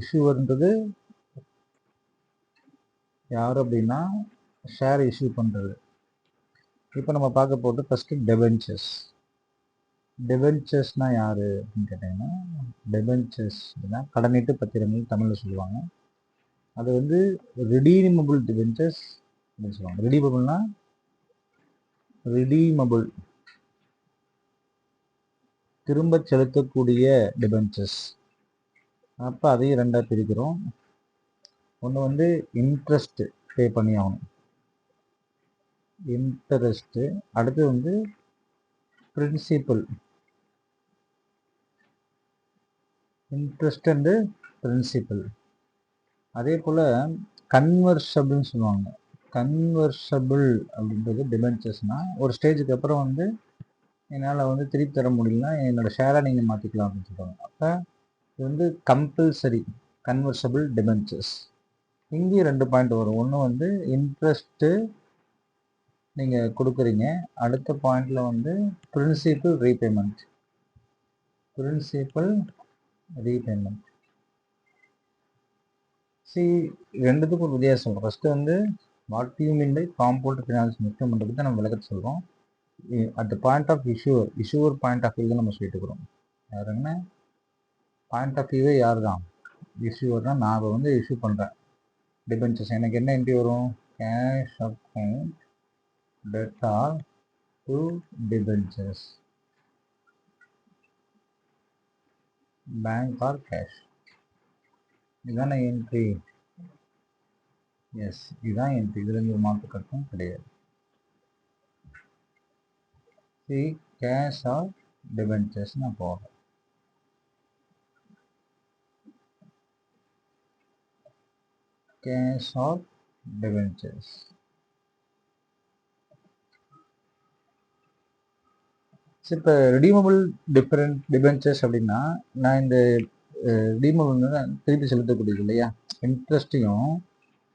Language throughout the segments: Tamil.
இஷ்யூவர்ன்றது யார் அப்படின்னா ஷேர் இஷ்யூ பண்ணுறது இப்போ நம்ம பார்க்க போகிறது ஃபஸ்ட்டு டெவென்ச்சர்ஸ் டெவென்ச்சர்ஸ்னால் யார் அப்படின்னு கேட்டிங்கன்னா டெவென்ச்சர்ஸ் அப்படின்னா கடனீட்டு பத்திரங்கள் தமிழில் சொல்லுவாங்க. அது வந்து ரிடீமபிள் டிவென்ச்சர்ஸ் அப்படின்னு சொல்லுவாங்க. ரிடீமபிள்னா ரிடீமபிள் திரும்ப செலுத்தக்கூடிய டிபென்ச்சர்ஸ் அப்போ அதையும் ரெண்டாக பிரிக்கிறோம். ஒன்று வந்து இன்ட்ரெஸ்ட்டு பே பண்ணி ஆகணும். இன்ட்ரெஸ்ட்டு அடுத்து வந்து பிரின்சிபல் இன்ட்ரெஸ்ட் அண்டு பிரின்சிபல் அதே போல் கன்வர்ஷபிள்னு சொல்லுவாங்க. கன்வர்ஷபிள் அப்படின்றது டிபென்ச்சர்ஸ்னால் ஒரு ஸ்டேஜுக்கு அப்புறம் வந்து என்னால் வந்து திருப்பி தர முடியலன்னா என்னோடய ஷேரை நீங்கள் மாற்றிக்கலாம் அப்படின்னு சொல்லுவாங்க. அப்போ இது வந்து கம்பல்சரி கன்வர்சபிள் டிபென்ச்சர்ஸ் இங்கேயும் ரெண்டு பாயிண்ட் வரும். ஒன்று வந்து இன்ட்ரெஸ்ட்டு நீங்கள் கொடுக்குறீங்க. அடுத்த பாயிண்டில் வந்து பிரின்சிபல் ரீபேமெண்ட் பிரின்சிபல் ரீபேமெண்ட் சி ரெண்டுத்துக்கும் ஒரு வித்தியாசம். ஃபஸ்ட்டு வந்து what you mean by compound finance instrument பற்றி நம்ம விளக்கத்தை சொல்கிறோம் at the point of issuer issuer point of view தான் நம்ம சொல்லிட்டு இருக்கிறோம். யாருங்கன்னா பாயிண்ட் ஆஃப் வியூவே யார் தான் இஷ்யூவர் தான் நான் இப்போ வந்து இஷ்யூ பண்ணுறேன் டிபென்ச்சர்ஸ் எனக்கு என்ன என்ட்ரி வரும்? Cash account debtor to debentures bank or cash இதுதானே என்ட்ரி எஸ் இதுதான் என்ட்ரி இதுலேருந்து ஒரு மாற்று கட்டும் கிடையாது. சி கேஷ் ஆர் டிபென்ச்சர்ஸ் நான் போடுறேன் cash or debentures. இப்போ ரிடீமபிள் டிஃபரெண்ட் டிபென்ச்சர்ஸ் அப்படின்னா நான் இந்த ரிடீமபிள் திருப்பி செலுத்தக்கூடியது இல்லையா? இன்ட்ரெஸ்ட்டையும்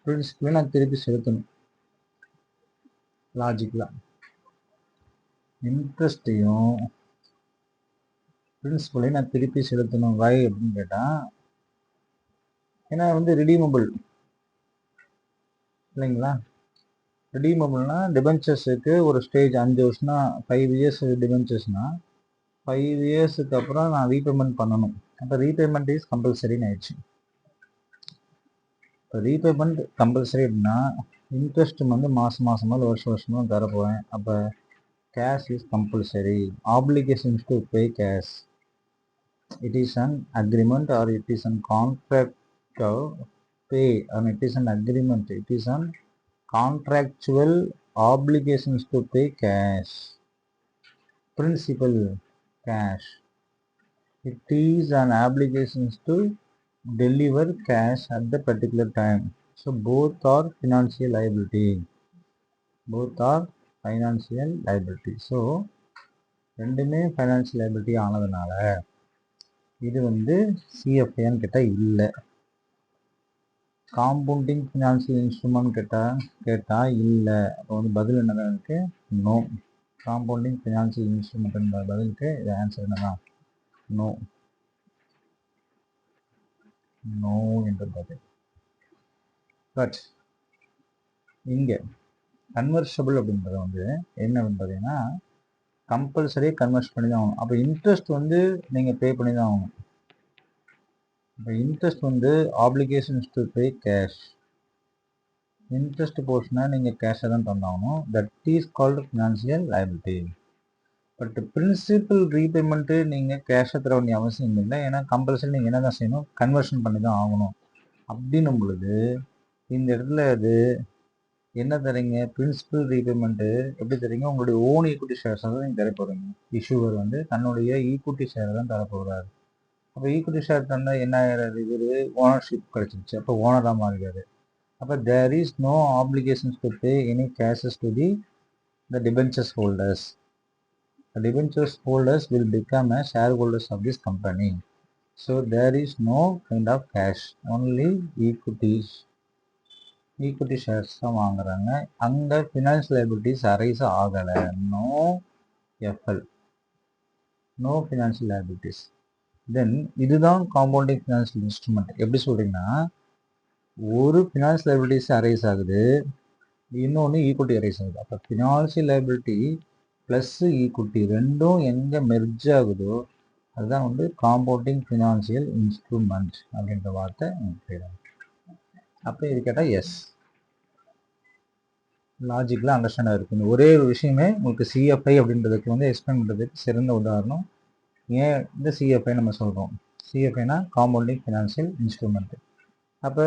பிரின்சிபலையும் நான் திருப்பி செலுத்தணும். லாஜிக்கலாக இன்ட்ரெஸ்ட்டையும் பிரின்சிபலையும் நான் திருப்பி செலுத்தணும். வை அப்படின்னு கேட்டால் ஏன்னா வந்து ரிடீமபிள் இல்லைங்களா? ரிடீமபிள்னா டிபென்ச்சர்ஸுக்கு ஒரு ஸ்டேஜ் அஞ்சு வருஷம்னா ஃபைவ் இயர்ஸ் டிபென்ச்சர்ஸ்னால் ஃபைவ் இயர்ஸுக்கு அப்புறம் நான் ரீபேமெண்ட் பண்ணணும். அப்போ ரீபேமெண்ட் இஸ் கம்பல்சரின்னு ஆயிடுச்சு. இப்போ ரீபேமெண்ட் கம்பல்சரி அப்படின்னா இன்ட்ரெஸ்ட் வந்து மாதம் மாதமாக இல்லை வருஷம் வருஷமாக தர அப்போ cash is compulsory obligations to pay cash it is an agreement or it is an contract pay and it is an agreement it is an contractual obligations to pay cash principal cash it is an obligations to deliver cash at the particular time so both are financial liability both are financial liability so ரெண்டுமே ஃபைனான்சியல் லைபிலிட்டி ஆனதுனால இது வந்து சிஎஃப்ஏன்னு கேட்டால் இல்லை காம்பவுண்டிங் ஃபினான்ஷியல் இன்ஸ்ட்ருமெண்ட் கேட்டால் கேட்டால் இல்லை. அப்போ வந்து பதில் என்னதான் இருக்குது நோ காம்பவுண்டிங் ஃபினான்ஷியல் இன்ஸ்ட்ருமெண்ட் பதிலுக்கு இது ஆன்சர் என்னதான் நோ நோ என்ற பதில். பட் இங்கே கன்வர்ஷபிள் அப்படின்றது வந்து என்ன பார்த்தீங்கன்னா கம்பல்சரி கன்வெர்ட் பண்ணி தான் ஆகணும். அப்போ இன்ட்ரெஸ்ட் வந்து நீங்கள் பே பண்ணி தான் ஆகணும். இப்போ இன்ட்ரெஸ்ட் வந்து obligations to pay cash interest போர்ஷனாக நீங்கள் கேஷை தான் தந்தாகணும். That is called financial liability but principal repayment நீங்கள் கேஷை தர வேண்டிய அவசியம் இல்லை. ஏன்னா கம்பல்சரி நீங்கள் என்ன தான் செய்யணும்? கன்வர்ஷன் பண்ணி தான் ஆகணும். அப்படின்னும் பொழுது இந்த இடத்துல அது என்ன தரீங்க? பிரின்சிபல் ரீபேமெண்ட்டு எப்படி தரீங்க? உங்களுடைய ஓன் ஈக்குவிட்டி ஷேர்ஸாக தான் நீங்கள் தர போகிறீங்க இஷ்யூவர் வந்து தன்னுடைய ஈக்குவிட்டி ஷேரை தான் தர போகிறாரு அப்போ ஈக்குவிட்டி ஷேர் தந்தால் என்ன ஆகிறாரு இவர் ஓனர்ஷிப் கிடச்சிருச்சு. அப்போ ஓனராக மாறிடுறாரு அப்போ there is no obligations to pay any cashes to the the debentures holders The holders will become a share holders of this company so there is no kind of cash only equities equity shares தான் வாங்குறாங்க. அங்கே ஃபினான்ஸ் லைபிலிட்டிஸ் அரைஸ் ஆகலை. No FL no financial liabilities then இதுதான் காம்பவுண்டிங் ஃபினான்ஷியல் இன்ஸ்ட்ருமெண்ட் எப்படி சொல்கிறீங்கன்னா ஒரு ஃபினான்ஸ் லைபிலிட்டிஸ் அரைஸ் ஆகுது இன்னொன்று ஈக்குட்டி அரைஸ் ஆகுது. அப்போ ஃபினான்ஷியல் லைபிலிட்டி ப்ளஸ் ஈக்குட்டி ரெண்டும் எங்கே மெர்ஜ் ஆகுதோ அதுதான் வந்து காம்பவுண்டிங் ஃபினான்ஷியல் இன்ஸ்ட்ருமெண்ட் அப்படின்ற வார்த்தை அப்போ இது கேட்டால் எஸ் லாஜிக்கலாக அண்டர்ஸ்டாண்டாக இருக்குது ஒரே ஒரு விஷயமே உங்களுக்கு சிஎஃப்ஐ அப்படின்றதுக்கு வந்து எக்ஸ்பிளைன் பண்ணுறதுக்கு சிறந்த உதாரணம் ஏன் இந்த சிஎஃப்ஐ நம்ம சொல்கிறோம் சிஎஃப்ஐனா காம்பவுண்டிங் ஃபினான்ஷியல் இன்ஸ்ட்ருமெண்ட் அப்போ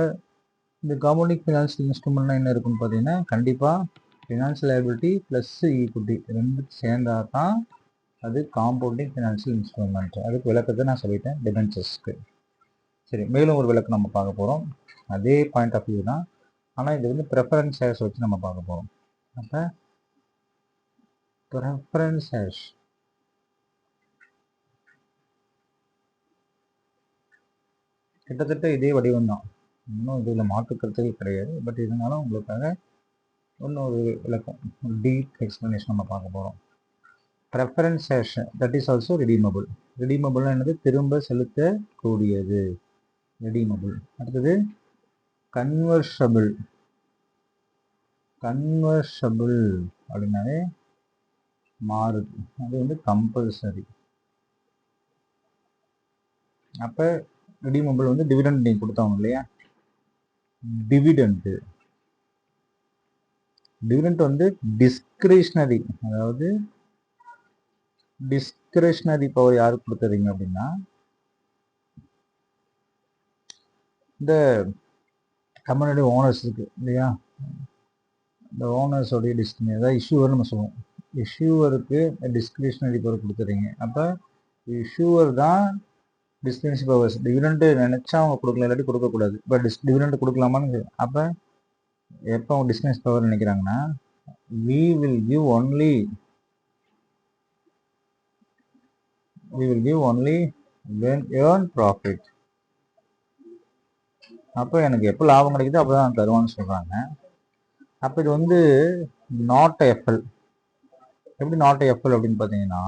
இந்த காம்பவுண்டிங் ஃபினான்ஷியல் இன்ஸ்ட்ருமெண்ட்னா என்ன இருக்குன்னு பார்த்தீங்கன்னா கண்டிப்பாக ஃபினான்ஷியல் லைபிலிட்டி ப்ளஸ் ஈக்குட்டி ரெண்டு சேர்ந்தா தான் அது காம்பவுண்டிங் ஃபினான்ஷியல் இன்ஸ்ட்ருமெண்ட் அதுக்கு விளக்கத்தை நான் சொல்லிட்டேன் டிபென்சஸ்க்கு சரி மேலும் ஒரு விளக்கு நம்ம பார்க்க போகிறோம் அதே பாயிண்ட் ஆஃப் வியூ தான். ஆனால் இது வந்து ப்ரெஃபரன்ஸ் ஷேர்ஸ் வச்சு நம்ம பார்க்க போகிறோம் அப்போ ப்ரெஃபரன்ஸ் ஷேர்ஸ் கிட்டத்தட்ட இதே வடிவம் தான். இன்னும் இதில் மாற்றுக்கருத்துகள் கிடையாது. பட் இருந்தாலும் உங்களுக்காக இன்னொரு விளக்கம் டீப் எக்ஸ்ப்ளனேஷன் நம்ம பார்க்க போகிறோம் preference shares that is also redeemable ரிடீமபிள்னா என்னது? திரும்ப செலுத்தக்கூடியது. ரெடீமபிள் அடுத்தது கன்வர்ஷபிள் கன்வர்ஷபிள் அப்படின்னாவே மாறுது. அது வந்து கம்பல்சரி அப்போ ரெடீமபிள் வந்து டிவிடெண்ட் நீங்கள் கொடுத்தாங்க இல்லையா? டிவிடெண்ட்டு டிவிடெண்ட் வந்து டிஸ்கிரிஷ்னரி அதாவது டிஸ்கிரிஷ்னரி பவர் யாருக்கு கொடுத்துறீங்க அப்படின்னா இந்த கம்பெனியுடைய ஓனர்ஸ் இருக்கு இல்லையா? இந்த ஓனர்ஸோடைய டிஸ்கிரி அதாவது இஷ்யூவர் நம்ம சொல்லுவோம். இஷ்யூவருக்கு டிஸ்கிரிஷனரி பவர் கொடுத்துறீங்க. அப்போ இஷ்யூவர் தான் டிஸ்கிரிஷன் பவர்ஸ் டிவிடெண்ட் நினைச்சா அவங்க கொடுக்கல இல்லாட்டி கொடுக்கக்கூடாது. இப்போ டிஸ் டிவிடெண்ட் கொடுக்கலாமான்னு அப்போ எப்போ அவங்க டிஸ்கிரிஷன் பவர் நினைக்கிறாங்கன்னா we will give only we will give only when earn profit அப்போ எனக்கு எப்போ லாபம் கிடைக்குதோ அப்போ தான் தருவான்னு சொல்கிறாங்க அப்போ இது வந்து நாட் எஃப்எல் எப்படி நாட் எஃப்எல் அப்படின்னு பார்த்தீங்கன்னா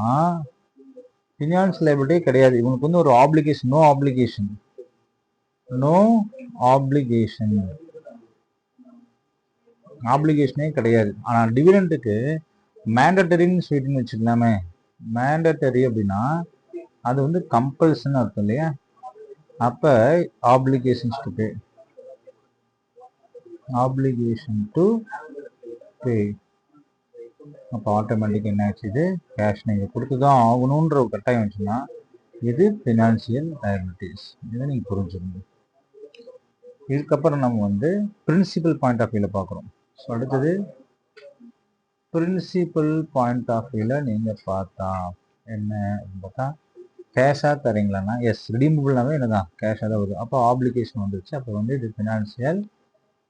ஃபினான்ஸ் லைபிலிட்டி கிடையாது. இவனுக்கு வந்து ஒரு obligation no obligation no obligation ஆப்ளிகேஷனே கிடையாது. ஆனால் டிவிடெண்ட்டுக்கு மேண்டட்டரின்னு சொல்லிட்டுன்னு வச்சுக்கலாமே. மேண்டட்டரி அப்படின்னா அது வந்து கம்பல்சன் அர்த்தம் இல்லையா? அப்போ obligations to pay obligation to pay அப்போ ஆட்டோமேட்டிக் என்ன ஆச்சு இது கேஷ் நீங்கள் கொடுத்து தான் ஆகணுன்ற ஒரு கட்டாயம் வச்சுன்னா இது ஃபினான்சியல் லயபிலிட்டிஸ் இதை நீங்கள் புரிஞ்சுக்கணும். இதுக்கப்புறம் நம்ம வந்து பிரின்சிபல் பாயிண்ட் ஆஃப் வியூவில் பார்க்குறோம். ஸோ அடுத்தது பிரின்சிபல் பாயிண்ட் ஆஃப் வியூவில் நீங்கள் பார்த்தா என்ன அப்படின்னு பார்த்தா கேஷாக தரீங்களான்னா எஸ் ரிடீமபிள்னாவே என்னதான் கேஷாக தான் வருது. அப்போ ஆப்ளிகேஷன் வந்துருச்சு. அப்போ வந்து இது ஃபினான்சியல்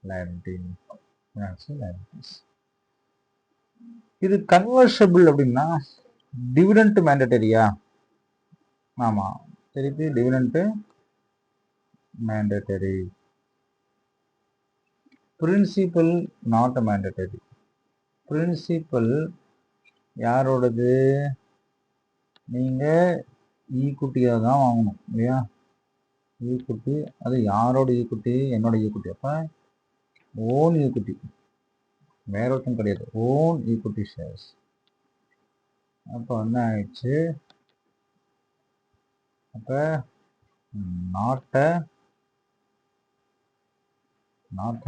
லயபிலிட்டி ஃபினான்சியல் லயபிலிட்டிஸ் இது கன்வர்ஷபிள் அப்படின்னா டிவிடெண்ட் மேண்டட்டரியா ஆமாம் திருப்பி dividend mandatory principal not mandatory principal யாரோடது? நீங்கள் ஈக்குட்டியாக e தான் வாங்கணும் இல்லையா? E ஈக்குட்டி அது யாரோட e ஈக்குட்டி என்னோட ஈக்குட்டி அப்போ ஓன் ஈக்குட்டி வேற ஒருத்தம் கிடையாது. ஓன் ஈக்குட்டி ஷேர்ஸ் அப்போ என்ன ஆயிடுச்சு? அப்போ நாட்ட நாட்ட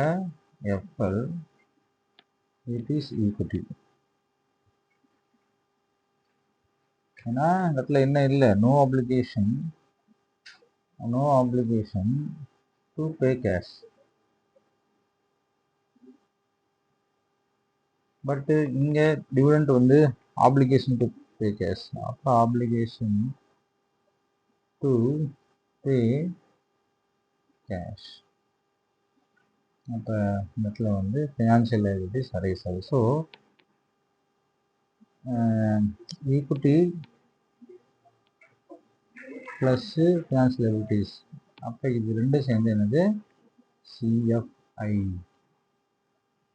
எஃப்எல் இட் இஸ் ஈக்குட்டி ஏன்னா இந்த இடத்துல என்ன இல்லை? No obligation no obligation to pay cash but இங்கே டிவிடெண்ட் வந்து ஆப்ளிகேஷன் டு பே கேஷ் அப்போ ஆப்ளிகேஷன் டு பே கேஷ் அப்போ இந்த இடத்துல வந்து ஃபினான்ஷியல் லைபிலிட்டிஸ் அரைஸ் ஆகுது so equity plus financial liabilities அப்போ இது ரெண்டும் சேர்ந்து என்னது? சிஎஃப்ஐ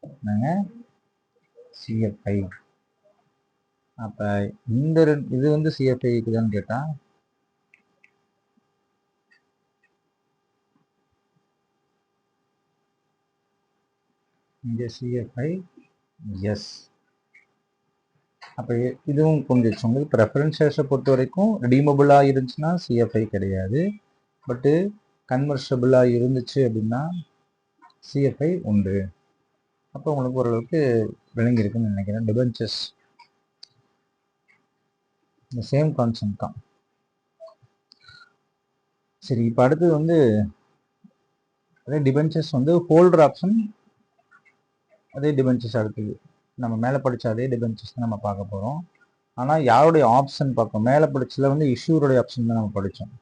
என்னங்க? சிஎஃப்ஐ அப்போ இந்த இது வந்து சிஎஃப்ஐ இருக்குதான்னு கேட்டால் இங்கே சிஎஃப்ஐ எஸ் அப்போ இதுவும் கொஞ்சம் உங்களுக்கு ப்ரெஃபரன்சஸை பொறுத்த வரைக்கும் ரிடீமபிளாக இருந்துச்சுன்னா சிஎஃப்ஐ கிடையாது. பட்டு கன்வர்ஷபிளாக இருந்துச்சு அப்படின்னா சிஎஃப்ஐ உண்டு அப்போ உங்களுக்கு ஓரளவுக்கு விளங்கியிருக்குன்னு நினைக்கிறேன். டிபென்ச்சர்ஸ் இந்த சேம் கான்செப்ட் தான். சரி இப்போ அடுத்தது வந்து அதே டிபென்ச்சர்ஸ் வந்து ஹோல்டர் ஆப்ஷன் அதே டிபென்ச்சர்ஸ் அடுத்தது. நம்ம மேலே படித்த அதே டிபென்ச்சர்ஸ் தான் நம்ம பார்க்க போகிறோம் ஆனால் யாருடைய ஆப்ஷன் பார்ப்போம்? மேலே படித்ததில் வந்து இஷ்யூருடைய ஆப்ஷன் தான் நம்ம படித்தோம்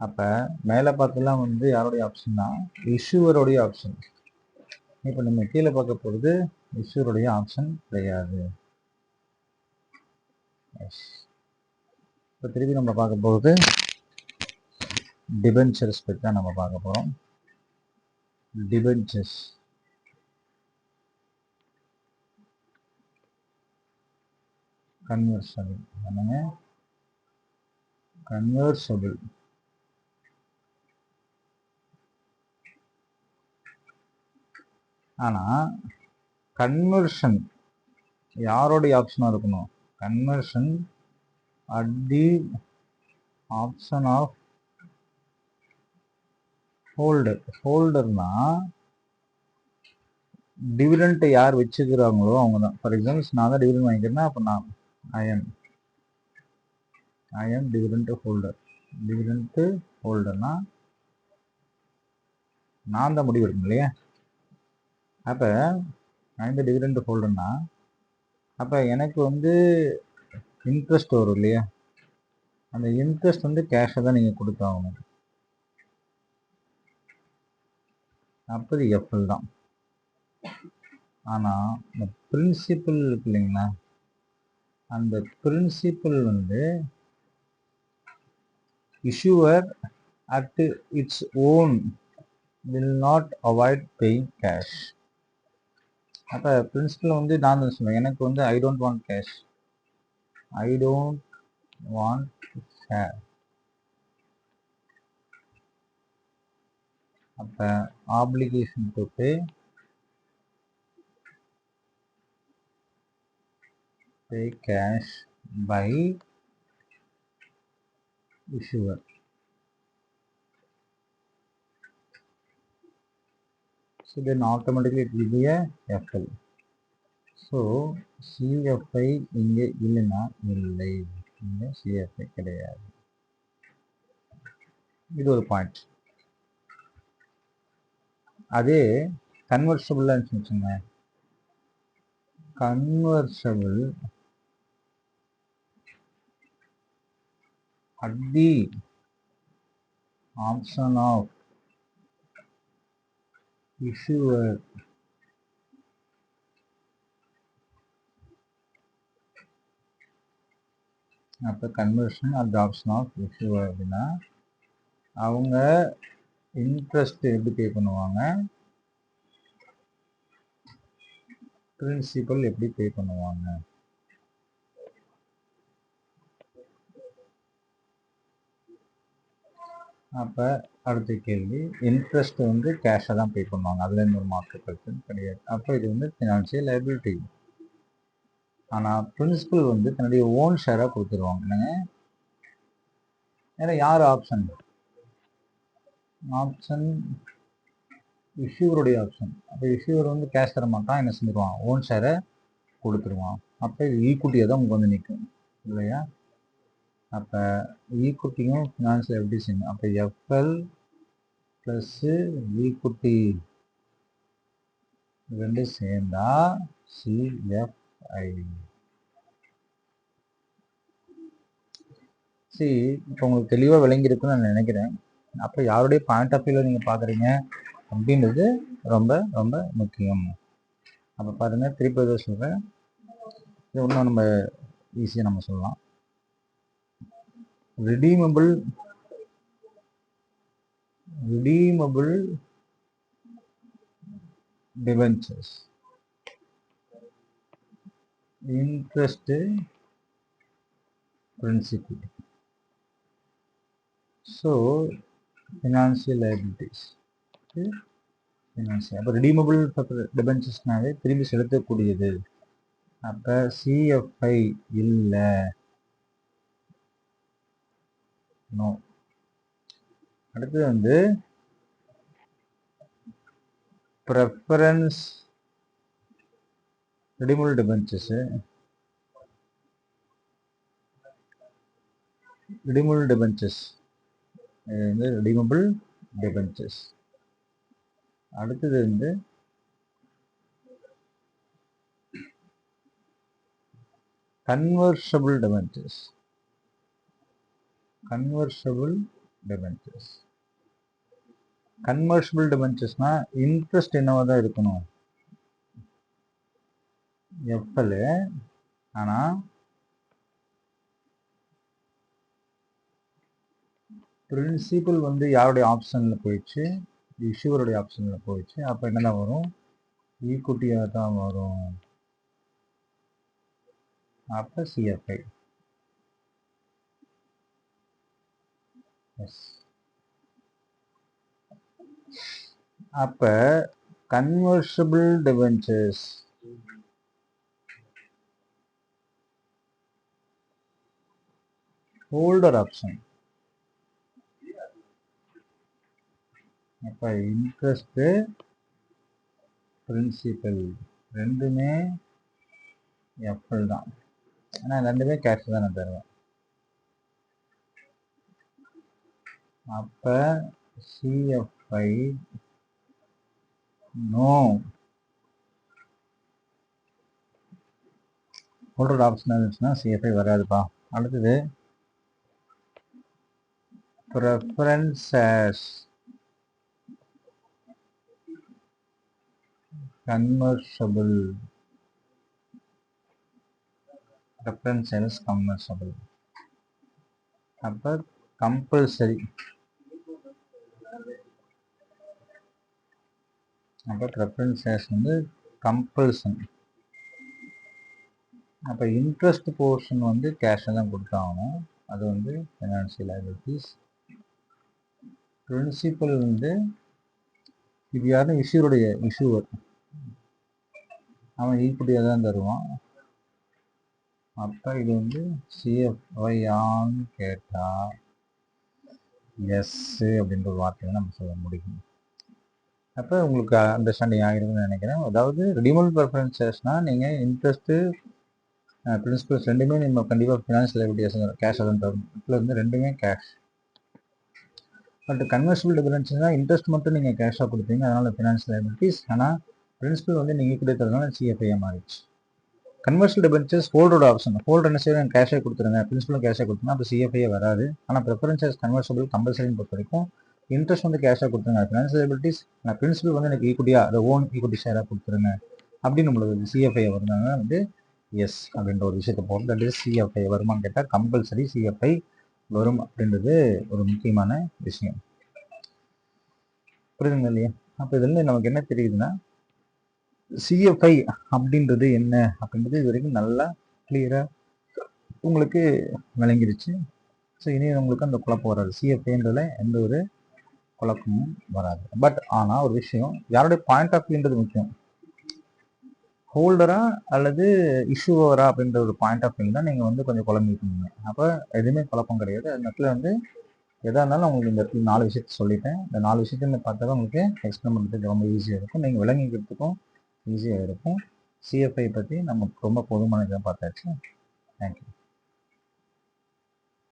அப்போ மேலே பார்த்தெல்லாம் வந்து யாருடைய ஆப்ஷன் தான்? இஷ்யூவருடைய ஆப்ஷன் இப்போ நம்ம கீழே பார்க்க போகிறது இஷ்யூருடைய ஆப்ஷன் கிடையாது. எஸ் இப்போ திருப்பி நம்ம பார்க்க போகிறது டிபென்ச்சர்ஸ் பற்றி தான் நம்ம பார்க்க போகிறோம் டிபென்ச்சர்ஸ் கன்வர்சபிள் என்னங்க? கன்வர்சபிள் ஆனால் கன்வர்ஷன் யாரோடைய ஆப்ஷனாக இருக்கணும்? Conversion at the option of holder ஹோல்டர்னா டிவிடெண்ட்டை யார் வச்சுக்கிறாங்களோ அவங்க தான் ஃபார் எக்ஸாம்பிள் நான் தான் டிவிடெண்ட் வாங்கிக்கிறேன்னா அப்போ நான் I'm I'm dividend holder dividend ஹோல்டர்னா நான் தான் முடிவு எடுக்கணும் இல்லையா? அப்போ நான் இந்த டிவிடெண்ட் ஹோல்டர்னா அப்போ எனக்கு வந்து இன்ட்ரெஸ்ட் வரும் இல்லையா? அந்த இன்ட்ரெஸ்ட் வந்து கேஷை தான் நீங்கள் கொடுத்தாகணும். அப்போ இது எஃப்எல் தான். ஆனால் இந்த பிரின்சிபல் இருக்கு இல்லைங்களா? அந்த பிரின்சிபல் வந்து issuer at its own will not avoid paying cash அப்போ பிரின்சிபல் வந்து நான் தான் சொன்னேன். எனக்கு வந்து I don't want cash I don't want share அப்போ obligation to pay pay cash by issuer. So then automatically it will be a FL. So CFI இங்கே இல்லைன்னா இல்லை இங்கே CFI கிடையாது இது ஒரு பாயிண்ட் அதே கன்வர்சபிள் வச்சுங்க convertible at the option of அப்போ conversion or jobs of issue அப்படின்னா அவங்க இன்ட்ரெஸ்ட் எப்படி பே பண்ணுவாங்க? பிரின்சிபல் எப்படி பே பண்ணுவாங்க? அப்போ அடுத்த கேள்வி இன்ட்ரெஸ்ட் வந்து கேஷாக தான் பே பண்ணுவாங்க. அதில் எந்த ஒரு மார்க்கெட் கருத்து கிடையாது. அப்போ இது வந்து ஃபினான்ஷியல் லைபிலிட்டி ஆனால் பிரின்சிபல் வந்து தன்னுடைய ஓன் ஷேராக கொடுத்துருவாங்க. என்னங்க? ஏன்னா யார் ஆப்ஷன் ஆப்ஷன் இஷ்யூவருடைய ஆப்ஷன் அப்போ இஷ்யூவர் வந்து கேஷ் தர மாட்டான் என்ன செஞ்சிருவான்? ஓன் ஷேரை கொடுத்துருவான். அப்போ இது ஈக்குட்டியாக தான் உங்களுக்கு வந்து நிற்கும் இல்லையா? அப்போ ஈக்குட்டியும் ஃபினான்ஷியல் எப்படி செய்யணும் அப்போ எஃப்எல் ப்ளஸ்ஸு ஈக்குட்டி ரெண்டு சேர்ந்தா சிஎஃப்ஐ சி இப்போ உங்களுக்கு தெளிவாக விளங்கியிருக்குன்னு நான் நினைக்கிறேன். அப்போ யாருடைய பாயிண்ட் ஆஃப் வியூவில் நீங்கள் பார்க்குறீங்க அப்படின்றது ரொம்ப ரொம்ப முக்கியம். அப்போ பாருங்கள் திருப்பி எதாவது சொல்கிறேன் இது இன்னும் நம்ம ஈஸியாக நம்ம சொல்லலாம். Redeemable redeemable debentures interest principal so financial liabilities okay? Financial அப்போ ரிடீமபிள் டிபென்ச்சர்ஸ்னாவே திரும்பி செலுத்தக்கூடியது அப்போ சிஎஃப்ஐ இல்லை நோ அடுத்தது வந்து ப்ரெஃபரன்ஸ் ரெடிமுல் டிபென்சஸ்ஸு ரிடிமபிள் டிபென்சஸ் இது வந்து ரிடிமபிள் டிபென்ச்சர்ஸ் அடுத்தது வந்து convertible debentures convertible debentures convertible டிபென்ச்சர்ஸ்னா interest என்னவாக தான் இருக்கணும்? எஃப்எல் ஆனால் பிரின்சிபல் வந்து யாருடைய ஆப்ஷனில் போயிடுச்சு? இஷ்யூவருடைய ஆப்ஷனில் போயிடுச்சு. அப்போ என்னதான் வரும்? ஈக்குட்டியாக தான் வரும். அப்போ சிஎஃப்ஐ எஸ் அப்போ கன்வர்ஷபிள் டிவென்ச்சர்ஸ் ஹோல்டர் ஆப்ஷன் அப்போ இன்ட்ரெஸ்ட்டு பிரின்சிபல் ரெண்டுமே எஃப்எல் தான். ஆனால் ரெண்டுமே கேஷ் தான் நான் தருவேன் அப்போ சிஎஃப்ஐ நோ ஹோல்டர் ஆப்ஷன் இருந்துச்சுன்னா சிஎஃப்ஐ வராதுப்பா அடுத்தது ப்ரெஃபரன்சஸ் கன்வர்சபிள் preferences. கன்வர்சபிள் அப்போ கம்பல்சரி அப்போ ப்ரெஃபரன்சஸ் வந்து கம்பல்சன் அப்போ இன்ட்ரெஸ்ட் போர்ஷன் வந்து கேஷில் தான் கொடுத்தாகணும். அது வந்து ஃபினான்ஷியல் லைபிலிட்டிஸ் பிரின்சிபல் வந்து இது யாரும் இஷ்யூருடைய இஷ்யூவர் அவன் ஈக்குட்டியாக தான் தருவான். அப்போ இது வந்து சிஎஃப்ஐயான்னு கேட்டால் எஸ் அப்படின்ற வார்த்தையை நம்ம சொல்ல முடியும். அப்போ உங்களுக்கு அண்டர்ஸ்டாண்டிங் ஆகிருக்குன்னு நினைக்கிறேன். அதாவது ரிடிமல் ப்ரிஃபரன்சஸ்னால் நீங்கள் இன்ட்ரெஸ்ட்டு பிரின்சிபல்ஸ் ரெண்டுமே நம்ம கண்டிப்பாக ஃபினான்ஷியல் லைபிலிட்டிஸ் கேஷ் தான் தரும் வந்து ரெண்டுமே கேஷ் பட் கன்வர்சிபிள் டிஃபரன்ஸ்னால் இன்ட்ரெஸ்ட் மட்டும் நீங்கள் கேஷாக கொடுப்பீங்க அதனால் ஃபினான்ஷியல் லைபிலிட்டிஸ் ஆனால் பிரின்சிபல் வந்து நீங்கள் கொடுத்ததுனால சிஎஃப்ஐயாக மாறிடுச்சு. கன்வர்ஷல் டிபென்ச்சர்ஸ் ஹோல்டோட ஆப்ஷன் ஹோல்டர் என்ன செய்ய கேஷே கொடுத்துருங்க. பிரின்சிபலும் கேஷே கொடுத்துருங்க அப்போ சிஎஃப்ஐயே வராது. ஆனால் ப்ரிஃபரன்சஸ் கன்வர்சபிள் கம்பல்சரின்னு பொறுத்த வரைக்கும் இன்ட்ரெஸ்ட் வந்து கேஷாக கொடுத்துருங்க. ஃபினான்ஷியல் லைபிலிட்டிஸ் நான் பிரின்சிபல் வந்து எனக்கு ஈக்குட்டியாக அதை ஓன் ஈக்குட்டி ஷேராக கொடுத்துருங்க. அப்படின்னு நம்மளுக்கு சிஎஃப்ஐ வருதாங்க வந்து எஸ் அப்படின்ற ஒரு விஷயத்தை போட்டு தட் இஸ் சிஎஃப்ஐ வருமானு கேட்டால் கம்பல்சரி சிஎஃப்ஐ வரும் அப்படின்றது ஒரு முக்கியமான விஷயம். புரியுதுங்க இல்லையா? அப்போ இதில் நமக்கு என்ன தெரியுதுன்னா சிஎஃப்ஐ அப்படின்றது என்ன அப்படின்றது இது வரைக்கும் நல்லா கிளியராக உங்களுக்கு விளங்கிருச்சு. ஸோ இனி உங்களுக்கு அந்த குழப்பம் வராது. சிஎஃப்ஐன்றதில் எந்த ஒரு குழப்பமும் வராது. பட் ஆனால் ஒரு விஷயம் யாருடைய பாயிண்ட் ஆஃப் வியூன்றது முக்கியம். ஹோல்டரா அல்லது இஷ்யூவரா அப்படின்ற ஒரு பாயிண்ட் ஆஃப் வியூ தான் நீங்கள் வந்து கொஞ்சம் குழம்பிருக்கீங்க அப்போ எதுவுமே குழப்பம் கிடையாது. அந்த இடத்துல வந்து எதாக இருந்தாலும் உங்களுக்கு இந்த இடத்துல நாலு விஷயத்த சொல்லிட்டேன். இந்த நாலு விஷயத்தையும் பார்த்தா உங்களுக்கு எக்ஸ்பிளைன் பண்ணுறதுக்கு ரொம்ப ஈஸியாக இருக்கும். நீங்கள் விளங்கிக்கிறதுக்கும் ஈஸியாக இருக்கும். சிஎஃப்ஐ பற்றி நம்ம ரொம்ப பொதுமானதாக பார்த்தாச்சு. தேங்க்யூ